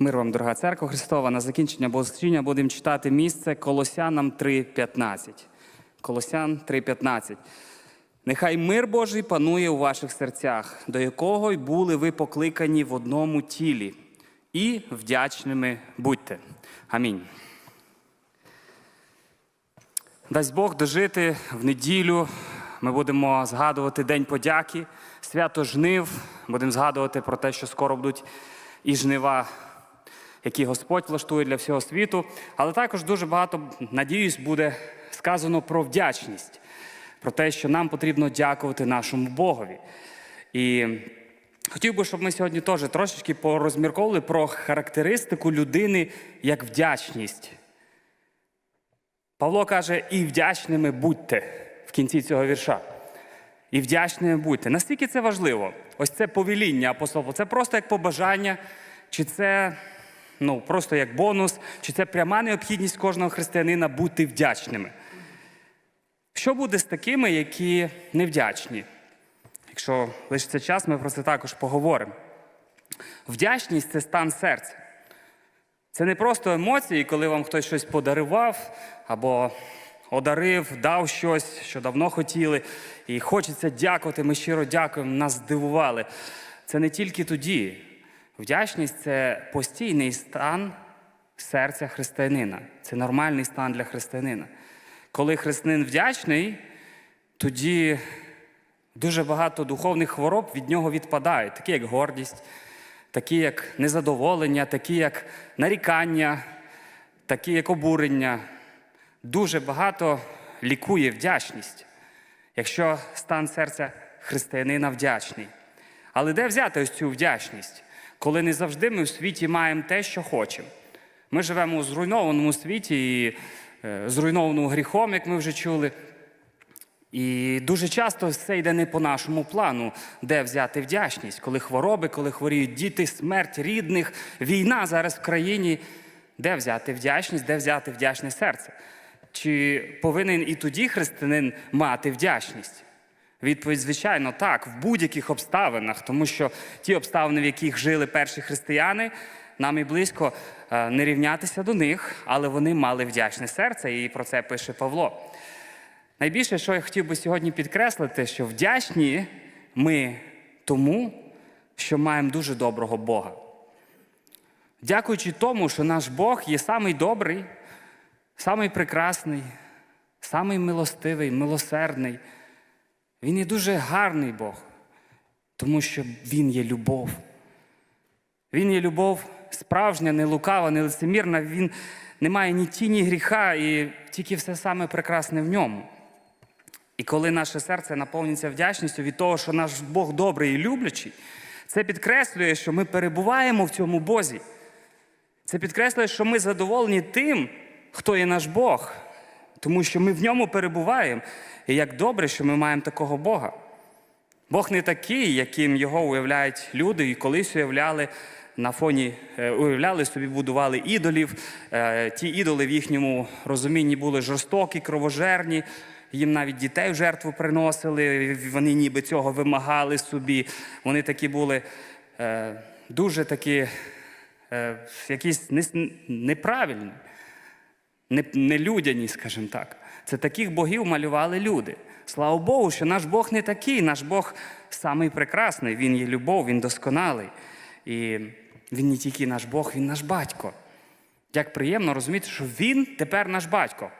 Мир вам, дорога церква Христова. На закінчення богослужіння будемо читати місце Колосянам 3.15. Колосян 3.15. Нехай мир Божий панує у ваших серцях, до якого й були ви покликані в одному тілі, і вдячними будьте. Амінь. Дасть Бог дожити в неділю. Ми будемо згадувати День подяки, свято жнив. Будемо згадувати про те, що скоро будуть і жнива, які Господь влаштує для всього світу. Але також дуже багато, надіюсь, буде сказано про вдячність, про те, що нам потрібно дякувати нашому Богові. І хотів би, щоб ми сьогодні теж трошечки порозмірковували про характеристику людини як вдячність. Павло каже, і вдячними будьте в кінці цього вірша. І вдячними будьте. Наскільки це важливо? Ось це повеління апостола. Це просто як побажання, чи це ну, просто як бонус, чи це пряма необхідність кожного християнина бути вдячними. Що буде з такими, які невдячні? Якщо лишиться час, ми про це також поговоримо. Вдячність це стан серця. Це не просто емоції, коли вам хтось щось подарував або одарив, дав щось, що давно хотіли, і хочеться дякувати. Ми щиро дякуємо, нас здивували. Це не тільки тоді. Вдячність це постійний стан серця християнина. Це нормальний стан для християнина. Коли християнин вдячний, тоді дуже багато духовних хвороб від нього відпадають, такі як гордість, такі як незадоволення, такі як нарікання, такі як обурення. Дуже багато лікує вдячність, якщо стан серця християнина вдячний. Але де взяти ось цю вдячність, коли не завжди ми в світі маємо те, що хочемо? Ми живемо у зруйнованому світі, і е, зруйнованому гріхом, як ми вже чули. І дуже часто все йде не по нашому плану, де взяти вдячність, коли хвороби, коли хворіють діти, смерть рідних, війна зараз в країні. Де взяти вдячність, де взяти вдячне серце? Чи повинен і тоді християнин мати вдячність? Відповідь, звичайно, так, в будь-яких обставинах, тому що ті обставини, в яких жили перші християни, нам і близько е, не рівнятися до них, але вони мали вдячне серце, і про це пише Павло. Найбільше, що я хотів би сьогодні підкреслити, що вдячні ми тому, що маємо дуже доброго Бога. Дякуючи тому, що наш Бог є самий добрий, самий прекрасний, самий милостивий, милосердний. Він є дуже гарний Бог, тому що Він є любов. Він є любов справжня, не лукава, не лицемірна. Він не має ні тіні гріха, і тільки все саме прекрасне в ньому. І коли наше серце наповнюється вдячністю від того, що наш Бог добрий і люблячий, це підкреслює, що ми перебуваємо в цьому Бозі. Це підкреслює, що ми задоволені тим, хто є наш Бог, тому що ми в ньому перебуваємо. І як добре, що ми маємо такого Бога. Бог не такий, яким його уявляють люди, і колись уявляли на фоні, е, уявляли собі, будували ідолів. Е, Ті ідоли в їхньому розумінні були жорстокі, кровожерні. Їм навіть дітей в жертву приносили, вони ніби цього вимагали собі. Вони такі були е, дуже такі, якісь неправильні, не- нелюдяні, скажімо так. Це таких богів малювали люди. Слава Богу, що наш Бог не такий, наш Бог самий прекрасний, Він є любов, Він досконалий. І Він не тільки наш Бог, Він наш батько. Як приємно розуміти, що Він тепер наш батько.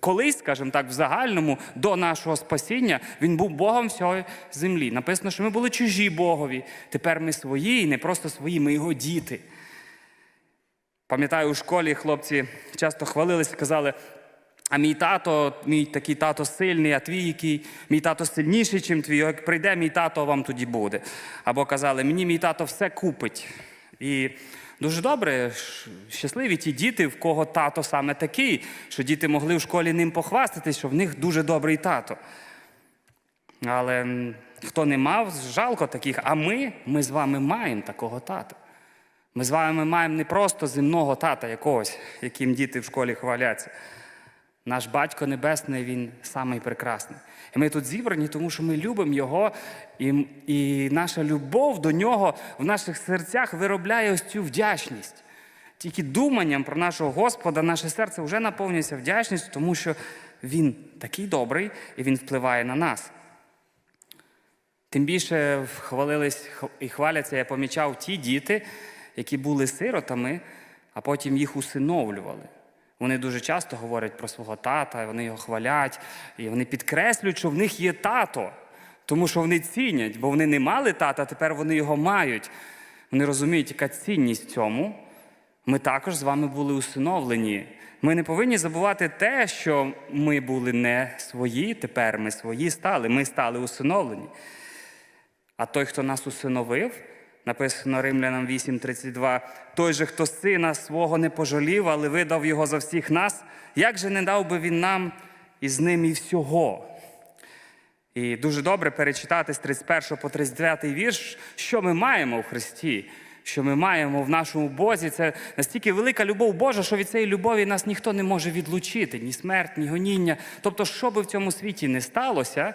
Колись, скажімо так, в загальному до нашого спасіння він був Богом всієї землі. Написано, що ми були чужі Богові. Тепер ми свої, і не просто свої, ми його діти. Пам'ятаю, у школі хлопці часто хвалилися, казали, а мій тато, мій такий тато сильний, а твій який, мій тато сильніший, ніж твій. Як прийде мій тато, вам тоді буде. Або казали, мені мій тато все купить. І дуже добре, щасливі ті діти, в кого тато саме такий, що діти могли в школі ним похвастатись, що в них дуже добрий тато. Але хто не мав, жалко таких. А ми, ми з вами маємо такого тата. Ми з вами маємо не просто земного тата якогось, яким діти в школі хваляться. Наш Батько Небесний, Він самий прекрасний. І ми тут зібрані, тому що ми любимо Його, і, і наша любов до нього в наших серцях виробляє ось цю вдячність. Тільки думанням про нашого Господа наше серце вже наповнюється вдячністю, тому що Він такий добрий і Він впливає на нас. Тим більше хвалились і хваляться, я помічав ті діти, які були сиротами, а потім їх усиновлювали. Вони дуже часто говорять про свого тата, вони його хвалять, і вони підкреслюють, що в них є тато, тому що вони цінять, бо вони не мали тата, а тепер вони його мають. Вони розуміють, яка цінність цьому. Ми також з вами були усиновлені. Ми не повинні забувати те, що ми були не свої, тепер ми свої стали, ми стали усиновлені. А той, хто нас усиновив, написано Римлянам 8:32, той же, хто сина свого не пожалів, але видав його за всіх нас, як же не дав би він нам із ним і всього? І дуже добре перечитати з 31 по 39 вірш, що ми маємо в Христі, що ми маємо в нашому Бозі. Це настільки велика любов Божа, що від цієї любові нас ніхто не може відлучити, ні смерть, ні гоніння. Тобто, що би в цьому світі не сталося,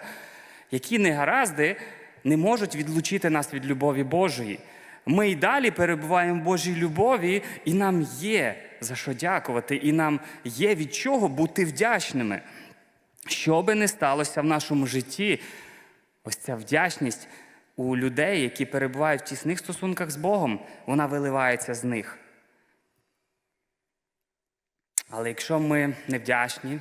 які негаразди не можуть відлучити нас від любові Божої. Ми й далі перебуваємо в Божій любові, і нам є за що дякувати, і нам є від чого бути вдячними. Що би не сталося в нашому житті, ось ця вдячність у людей, які перебувають в тісних стосунках з Богом, вона виливається з них. Але якщо ми невдячні,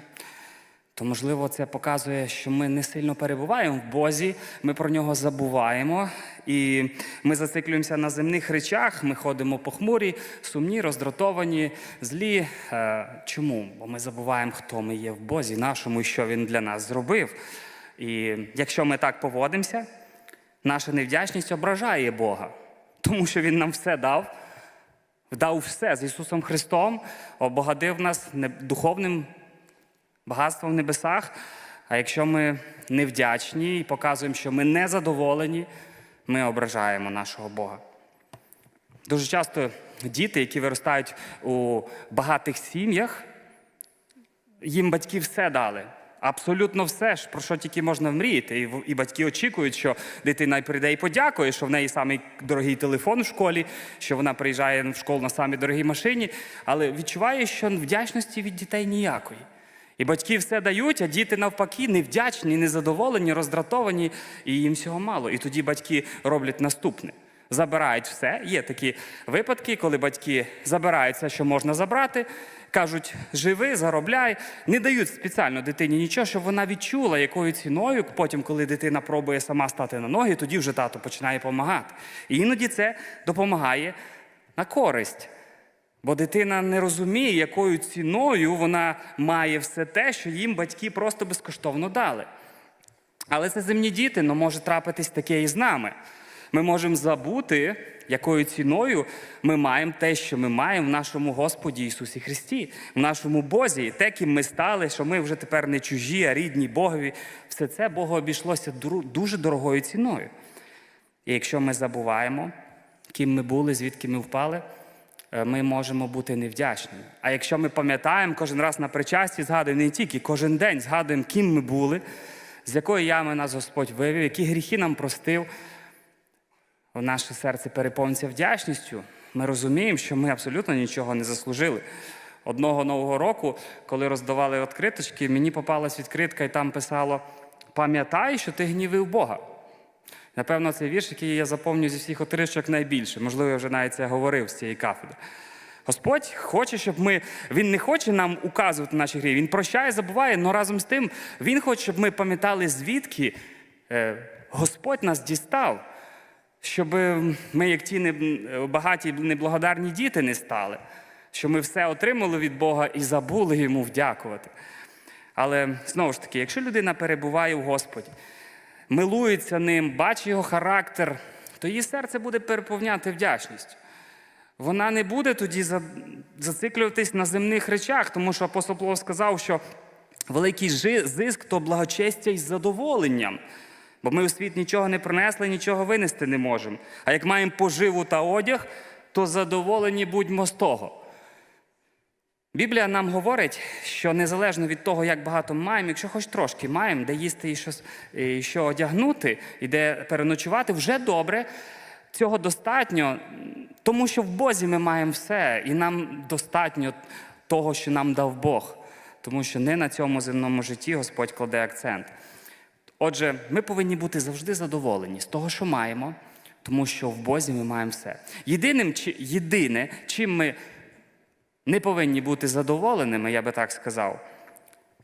то можливо це показує, що ми не сильно перебуваємо в Бозі, ми про нього забуваємо, і ми зациклюємося на земних речах, ми ходимо похмурі, сумні, роздратовані, злі. Е, Чому? Бо ми забуваємо, хто ми є в Бозі, нашому і що Він для нас зробив. І якщо ми так поводимося, наша невдячність ображає Бога, тому що Він нам все дав, дав все з Ісусом Христом, обогатив нас духовним багатство в небесах. А якщо ми невдячні і показуємо, що ми не задоволені, ми ображаємо нашого Бога. Дуже часто діти, які виростають у багатих сім'ях, їм батьки все дали. Абсолютно все, ж, про що тільки можна мріяти. І, і батьки очікують, що дитина прийде і подякує, що в неї самий дорогий телефон в школі, що вона приїжджає в школу на самій дорогій машині, але відчуває, що вдячності від дітей ніякої. І батьки все дають, а діти навпаки невдячні, незадоволені, роздратовані, і їм всього мало. І тоді батьки роблять наступне. Забирають все. Є такі випадки, коли батьки забирають все, що можна забрати, кажуть, живи, заробляй, не дають спеціально дитині нічого, щоб вона відчула, якою ціною. Потім, коли дитина пробує сама стати на ноги, тоді вже тато починає допомагати. І іноді це допомагає на користь. Бо дитина не розуміє, якою ціною вона має все те, що їм батьки просто безкоштовно дали. Але це земні діти, але може трапитись таке і з нами. Ми можемо забути, якою ціною ми маємо те, що ми маємо в нашому Господі Ісусі Христі, в нашому Бозі, те, ким ми стали, що ми вже тепер не чужі, а рідні Богові. Все це Богу обійшлося дуже дорогою ціною. І якщо ми забуваємо, ким ми були, звідки ми впали, ми можемо бути невдячні. А якщо ми пам'ятаємо кожен раз на причасті, згадуємо не тільки кожен день згадуємо, ким ми були, з якої ями нас Господь вивів, які гріхи нам простив, наше серце переповниться вдячністю. Ми розуміємо, що ми абсолютно нічого не заслужили. Одного нового року, коли роздавали відкриточки, мені попалась відкритка, і там писало: пам'ятай, що ти гнівив Бога. Напевно, цей вірш, який я заповнюю зі всіх отричок найбільше. Можливо, я вже навіть це говорив з цієї кафедри. Господь хоче, щоб ми. Він не хоче нам указувати наші гріхи. Він прощає, забуває, але разом з тим Він хоче, щоб ми пам'ятали, звідки е, Господь нас дістав, щоб ми, як ті багаті неблагодарні діти, не стали, що ми все отримали від Бога і забули йому вдякувати. Але знову ж таки, якщо людина перебуває в Господі, милується ним, бачить його характер, то її серце буде переповняти вдячністю. Вона не буде тоді зациклюватись на земних речах, тому що апостол Павло сказав, що великий зиск то благочестя із задоволенням. Бо ми у світ нічого не принесли, нічого винести не можемо. А як маємо поживу та одяг, то задоволені будьмо з того. Біблія нам говорить, що незалежно від того, як багато маємо, якщо хоч трошки маємо, де їсти і що, і що одягнути, і де переночувати, вже добре. Цього достатньо, тому що в Бозі ми маємо все, і нам достатньо того, що нам дав Бог. Тому що не на цьому земному житті Господь кладе акцент. Отже, ми повинні бути завжди задоволені з того, що маємо, тому що в Бозі ми маємо все. Єдиним, чи- єдине, чим ми не повинні бути задоволеними, я би так сказав,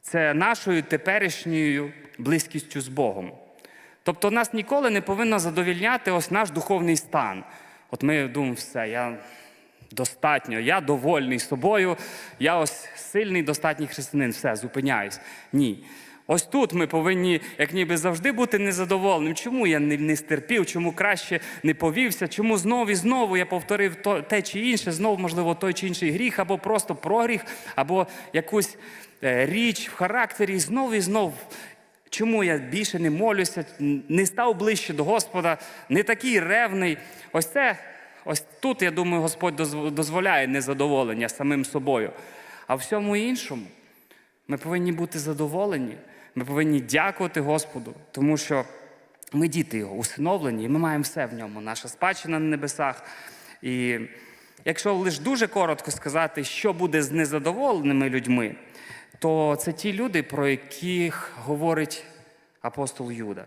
це нашою теперішньою близькістю з Богом. Тобто нас ніколи не повинно задовільняти ось наш духовний стан. От ми думаємо, все, я достатньо, я довольний собою, я ось сильний, достатній християнин, все, зупиняюсь. Ні. Ось тут ми повинні, як ніби завжди бути незадоволеним. Чому я не, стерпів, чому краще не повівся, чому знову і знову я повторив то, те чи інше, знову, можливо, той чи інший гріх, або просто прогріх, або якусь е, річ в характері, і знову і знову. Чому я більше не молюся, не став ближче до Господа, не такий ревний. Ось це, ось тут, я думаю, Господь дозв- дозволяє незадоволення самим собою. А всьому іншому ми повинні бути задоволені, ми повинні дякувати Господу, тому що ми діти Його, усиновлені, і ми маємо все в ньому, наша спадщина на небесах. І якщо лише дуже коротко сказати, що буде з незадоволеними людьми, то це ті люди, про яких говорить апостол Юда.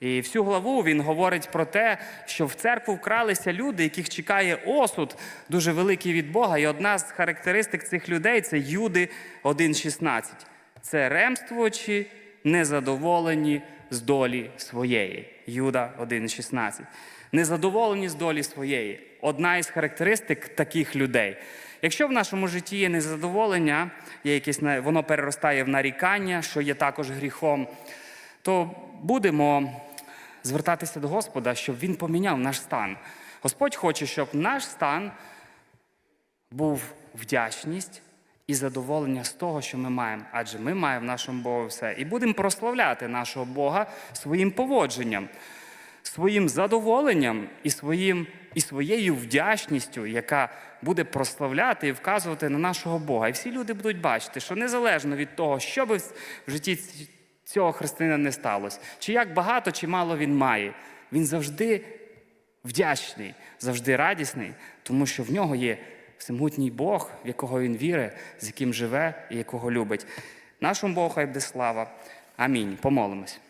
І всю главу він говорить про те, що в церкву вкралися люди, яких чекає осуд дуже великий від Бога. І одна з характеристик цих людей це Юди 1,16. Це ремствувачі, незадоволені з долі своєї. Юда 1,16. Незадоволені з долі своєї. Одна із характеристик таких людей. Якщо в нашому житті є незадоволення, є якесь, воно переростає в нарікання, що є також гріхом, то будемо звертатися до Господа, щоб Він поміняв наш стан. Господь хоче, щоб наш стан був вдячність і задоволення з того, що ми маємо. Адже ми маємо в нашому Богу все. І будемо прославляти нашого Бога своїм поводженням, своїм задоволенням і, своїм, і своєю вдячністю, яка буде прославляти і вказувати на нашого Бога. І всі люди будуть бачити, що незалежно від того, що би в житті цього християнина не сталося, чи як багато, чи мало він має, він завжди вдячний, завжди радісний, тому що в нього є всемогутній Бог, в якого він вірить, з яким живе і якого любить. Нашому Богу хай буде слава. Амінь. Помолимось.